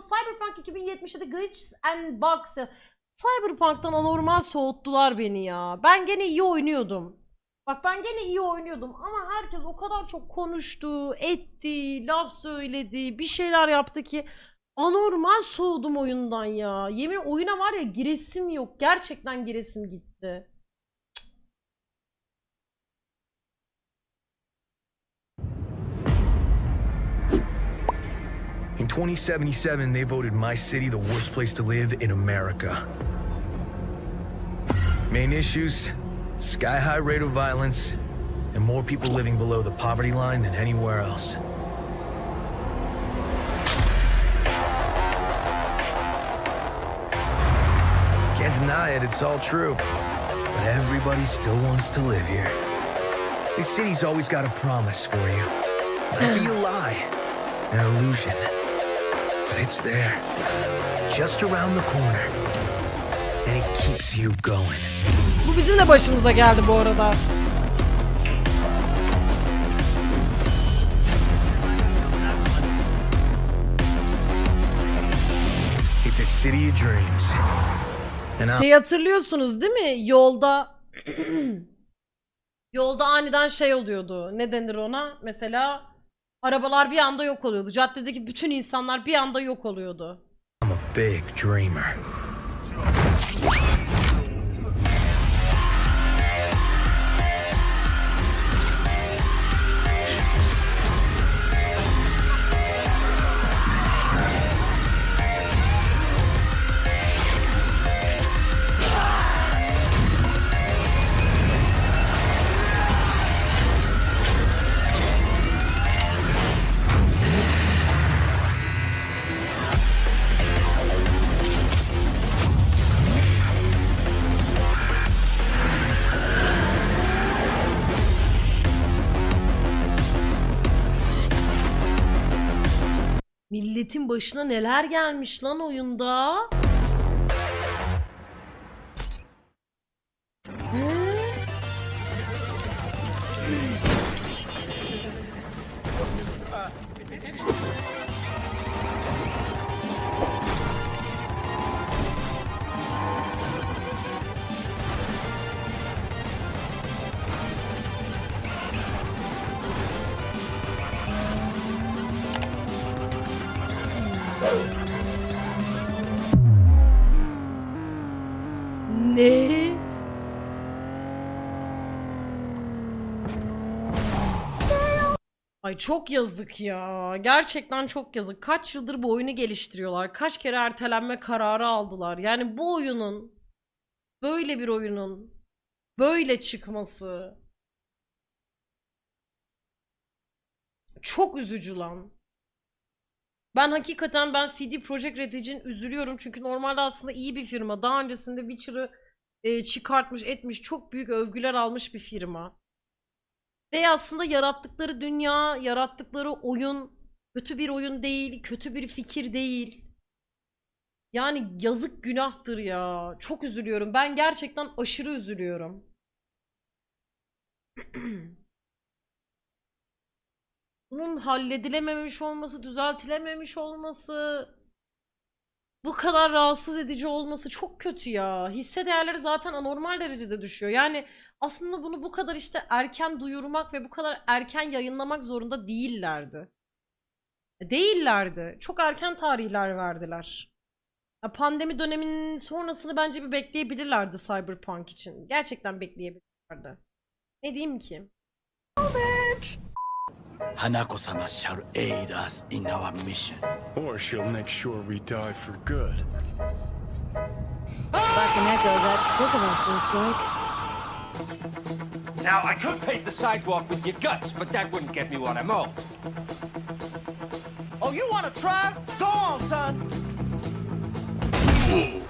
Cyberpunk 2077 Glitch and Bugs. ya. Cyberpunk'tan anormal soğuttular beni ya. Ben gene iyi oynuyordum. Bak ben gene iyi oynuyordum ama herkes o kadar çok konuştu, etti, laf söyledi, bir şeyler yaptı ki anormal soğudum oyundan ya. Yemin oyuna var ya giresim yok. Gerçekten giresim gitti. 2077, they voted my city the worst place to live in America. Main issues sky high rate of violence, and more people living below the poverty line than anywhere else. Can't deny it, it's all true. But everybody still wants to live here. This city's always got a promise for you. Might be a lie, an illusion. İt's there, just around the corner. And it keeps you going. Bu bizim de başımıza geldi bu arada. It's a city of dreams. Şey hatırlıyorsunuz değil mi? Yolda yolda aniden şey oluyordu. Ne denir ona? Mesela arabalar bir anda yok oluyordu. Caddedeki bütün insanlar bir anda yok oluyordu. a big dreamer. Milletin başına neler gelmiş lan oyunda? Ay çok yazık ya. Gerçekten çok yazık. Kaç yıldır bu oyunu geliştiriyorlar. Kaç kere ertelenme kararı aldılar. Yani bu oyunun böyle bir oyunun böyle çıkması çok üzücü lan. Ben hakikaten ben CD Projekt Red için üzülüyorum çünkü normalde aslında iyi bir firma. Daha öncesinde Witcher'ı e, çıkartmış, etmiş, çok büyük övgüler almış bir firma. Ve aslında yarattıkları dünya, yarattıkları oyun kötü bir oyun değil, kötü bir fikir değil. Yani yazık günahtır ya. Çok üzülüyorum. Ben gerçekten aşırı üzülüyorum. Bunun halledilememiş olması, düzeltilememiş olması, bu kadar rahatsız edici olması çok kötü ya. Hisse değerleri zaten anormal derecede düşüyor. Yani aslında bunu bu kadar işte erken duyurmak ve bu kadar erken yayınlamak zorunda değillerdi. Değillerdi. Çok erken tarihler verdiler. Ya pandemi döneminin sonrasını bence bir bekleyebilirlerdi Cyberpunk için. Gerçekten bekleyebilirlerdi. Ne diyeyim ki? Hanako-sama shall aid us in our mission. Or she'll make sure we die for good. Black and Echo, that's sick of us, looks like. Now, I could paint the sidewalk with your guts, but that wouldn't get me what I'm owed. Oh, you want to try? Go on, son. Oh.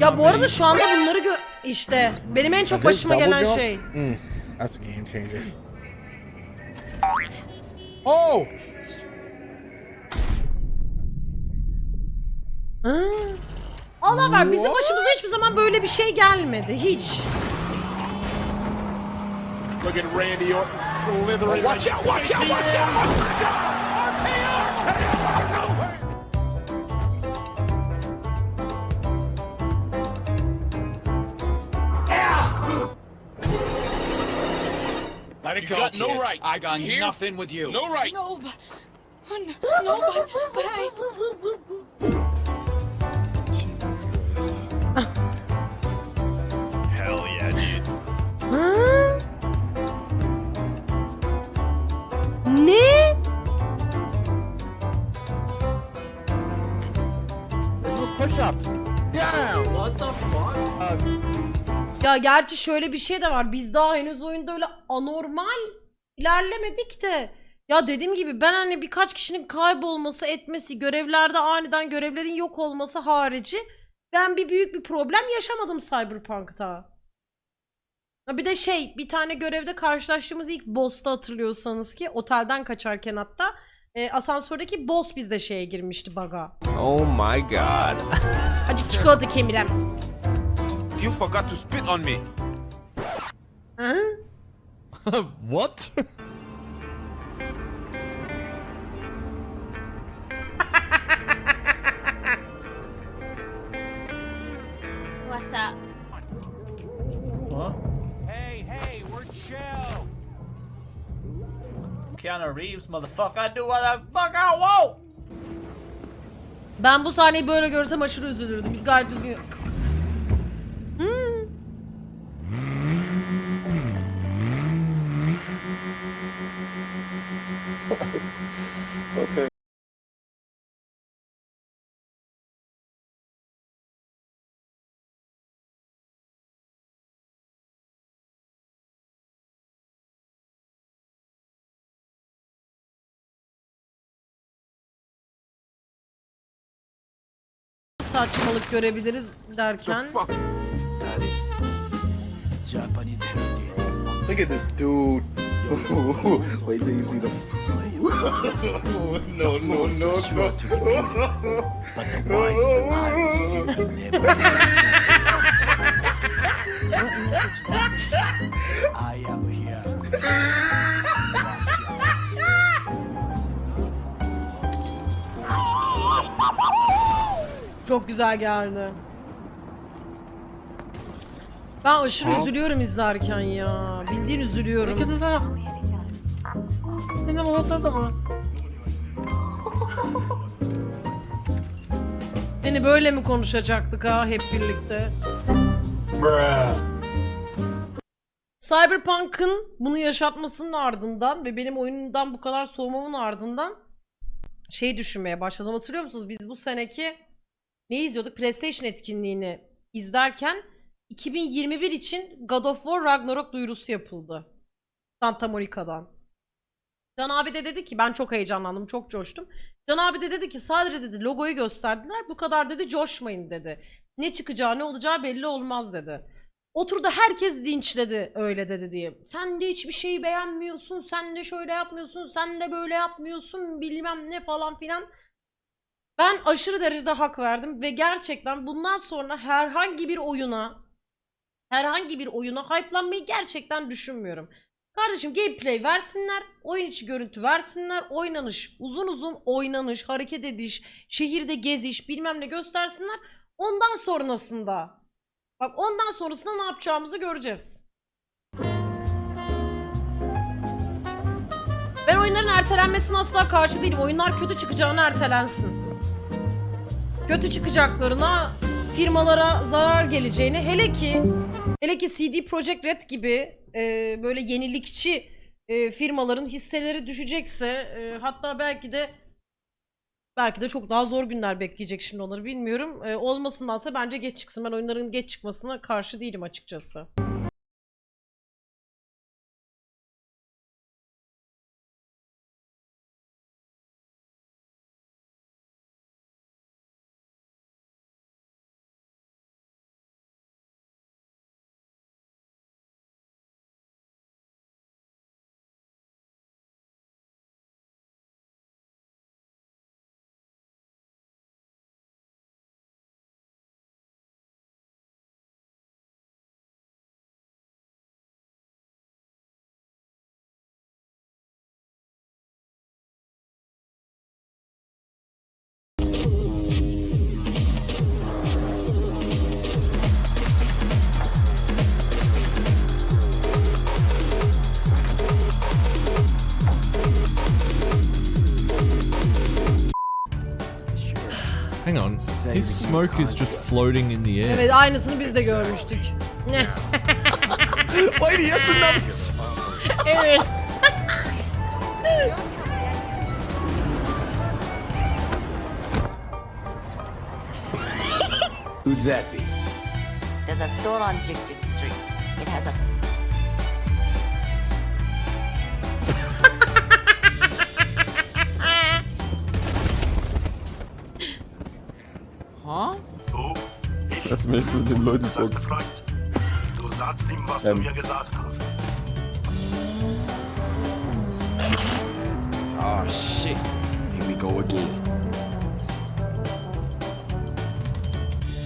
Ya bu arada şu anda bunları gö işte benim en çok başıma gelen şey. Mm, that's a game changer. Oh! Ha? Allah var bizim başımıza hiçbir zaman böyle bir şey gelmedi. Hiç. Look at Randy Orton slithering. Watch out, watch out, watch out! Let it go. no right. I got nothing with you. No right. No, but no, but, but I. Ya gerçi şöyle bir şey de var. Biz daha henüz oyunda öyle anormal ilerlemedik de. Ya dediğim gibi ben hani birkaç kişinin kaybolması, etmesi, görevlerde aniden görevlerin yok olması harici ben bir büyük bir problem yaşamadım Cyberpunk'ta. Ha bir de şey, bir tane görevde karşılaştığımız ilk boss'ta hatırlıyorsanız ki otelden kaçarken hatta e, asansördeki boss bizde şeye girmişti baga. Oh my god. Acık çikolata kemirem. You forgot to spit on me. Hı? what? What's up? Hey, hey, we're chill. Keanu Reeves, motherfucker. I do what the fuck I want. Ben bu sahneyi böyle görsem aşırı üzülürdüm. Biz gayet düzgün... saçmalık görebiliriz derken. Japanese. Look at this dude. Wait till you see the. no, no, no, no. But the wise and the wise will never. I am here. Çok güzel geldi. Ben aşırı üzülüyorum izlerken ya. Bildiğin üzülüyorum. Beni böyle mi konuşacaktık ha hep birlikte? Cyberpunk'ın bunu yaşatmasının ardından ve benim oyundan bu kadar soğumamın ardından şey düşünmeye başladım. Hatırlıyor musunuz? Biz bu seneki ne izliyorduk? PlayStation etkinliğini izlerken 2021 için God of War Ragnarok duyurusu yapıldı. Santa Monica'dan. Can abi de dedi ki ben çok heyecanlandım, çok coştum. Can abi de dedi ki sadece dedi logoyu gösterdiler. Bu kadar dedi coşmayın dedi. Ne çıkacağı ne olacağı belli olmaz dedi. Oturdu herkes dinçledi öyle dedi diye. Sen de hiçbir şeyi beğenmiyorsun, sen de şöyle yapmıyorsun, sen de böyle yapmıyorsun bilmem ne falan filan. Ben aşırı derecede hak verdim ve gerçekten bundan sonra herhangi bir oyuna herhangi bir oyuna hype'lanmayı gerçekten düşünmüyorum. Kardeşim gameplay versinler, oyun içi görüntü versinler, oynanış, uzun uzun oynanış, hareket ediş, şehirde geziş, bilmem ne göstersinler. Ondan sonrasında bak ondan sonrasında ne yapacağımızı göreceğiz. Ben oyunların ertelenmesine asla karşı değilim. Oyunlar kötü çıkacağına ertelensin. Kötü çıkacaklarına firmalara zarar geleceğini hele ki hele ki CD Projekt Red gibi e, böyle yenilikçi e, firmaların hisseleri düşecekse e, hatta belki de belki de çok daha zor günler bekleyecek şimdi onları bilmiyorum. E, olmasındansa bence geç çıksın. Ben oyunların geç çıkmasına karşı değilim açıkçası. His smoke is just floating in the air. Evet aynısını biz de görmüştük. Why do you have another? evet. Who'd that be? There's a store on Jig Jig Street. It has a Das möchte ich den Leuten sagen. Du sagst ihm, was du mir gesagt hast. Oh shit. Here we go again.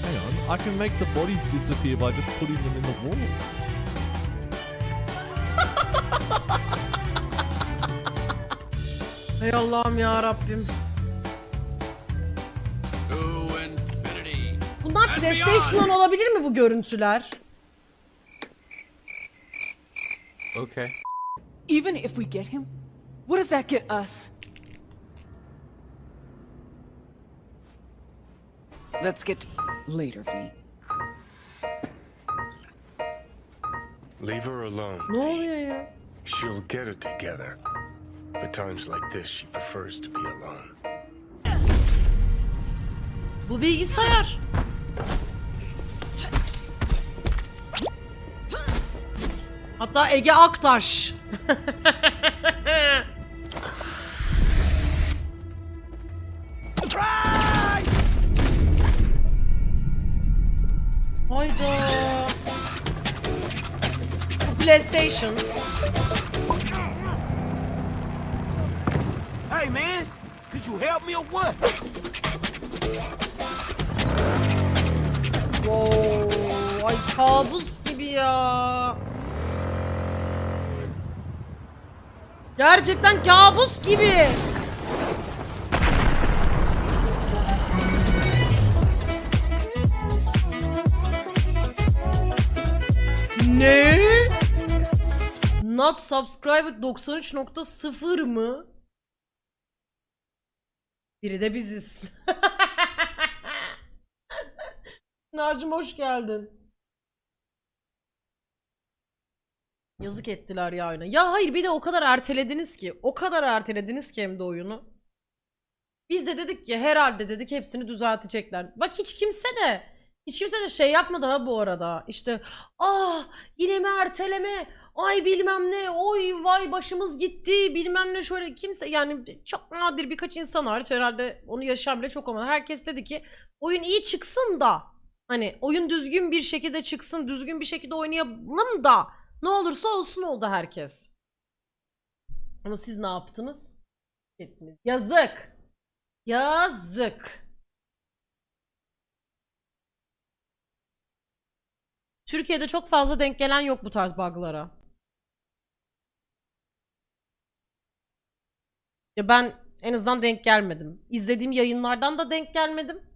Hang on, I can make the bodies disappear by just putting them in the wall. Hay Allah'ım ya Rabbim. Bunlar PlayStation'dan olabilir mi bu görüntüler? Okay. Even if we get him, what does that get us? Let's get later, V. Leave her alone. Ne oluyor ya? She'll get it together. At times like this, she prefers to be alone. Bu bilgisayar. Hatta Ege Aktaş. Hayda. Bu PlayStation. Hey, man! Could you help me or what? Wow, ay kabus gibi ya. Gerçekten kabus gibi. Ne? Not subscribed 93.0 mı? Biri de biziz. Narcım hoş geldin. Yazık ettiler ya oyuna. Ya hayır bir de o kadar ertelediniz ki. O kadar ertelediniz ki hem de oyunu. Biz de dedik ki herhalde dedik hepsini düzeltecekler. Bak hiç kimse de hiç kimse de şey yapmadı ha bu arada. İşte ah yine mi erteleme? Ay bilmem ne. Oy vay başımız gitti. Bilmem ne şöyle kimse yani çok nadir birkaç insan hariç herhalde onu yaşayan bile çok olmadı. Herkes dedi ki oyun iyi çıksın da Hani oyun düzgün bir şekilde çıksın, düzgün bir şekilde oynayalım da ne olursa olsun oldu herkes. Ama siz ne yaptınız? Ettiniz. Yazık. Yazık. Türkiye'de çok fazla denk gelen yok bu tarz bug'lara. Ya ben en azından denk gelmedim. İzlediğim yayınlardan da denk gelmedim.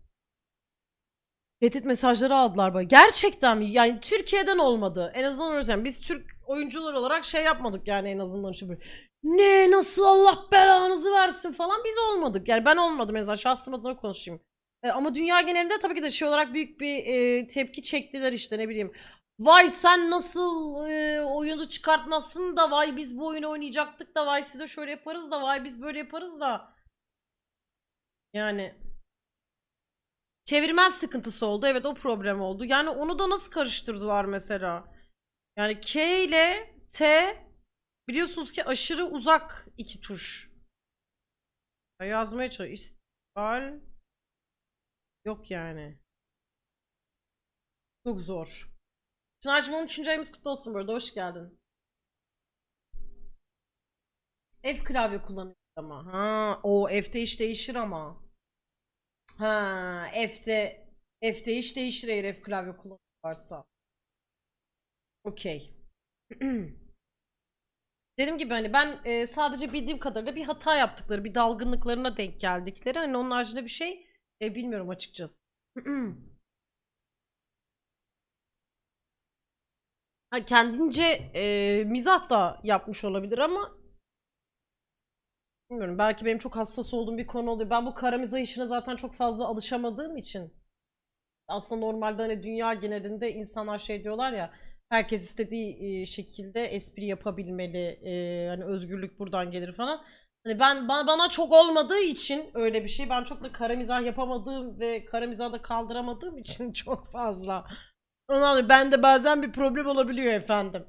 Tehdit mesajları aldılar böyle. Gerçekten mi? Yani Türkiye'den olmadı. En azından öyle. Biz Türk oyuncular olarak şey yapmadık yani en azından işte böyle. Ne nasıl Allah belanızı versin falan biz olmadık. Yani ben olmadım en azından şahsım adına konuşayım. E, ama dünya genelinde tabii ki de şey olarak büyük bir e, tepki çektiler işte ne bileyim. Vay sen nasıl e, oyunu çıkartmasın da vay biz bu oyunu oynayacaktık da vay size şöyle yaparız da vay biz böyle yaparız da. Yani Çevirmen sıkıntısı oldu. Evet o problem oldu. Yani onu da nasıl karıştırdılar mesela? Yani K ile T biliyorsunuz ki aşırı uzak iki tuş. Ya Yazmaya çalış. İstikbal yok yani. Çok zor. Çınar'cığım 13. ayımız kutlu olsun burada. Hoş geldin. F klavye kullanıyor ama. Ha, o F'te iş değişir ama. Ha, F'de F'de iş değişir eğer F klavye kullanırsa. Okey. Dediğim gibi hani ben e, sadece bildiğim kadarıyla bir hata yaptıkları, bir dalgınlıklarına denk geldikleri hani onun haricinde bir şey e, bilmiyorum açıkçası. ha, kendince e, mizah da yapmış olabilir ama Bilmiyorum belki benim çok hassas olduğum bir konu oluyor. Ben bu kara mizah işine zaten çok fazla alışamadığım için aslında normalde hani dünya genelinde insanlar şey diyorlar ya herkes istediği e, şekilde espri yapabilmeli. e, hani özgürlük buradan gelir falan. Hani ben bana, çok olmadığı için öyle bir şey. Ben çok da kara mizah yapamadığım ve kara mizahı da kaldıramadığım için çok fazla. Ondan dolayı bende bazen bir problem olabiliyor efendim.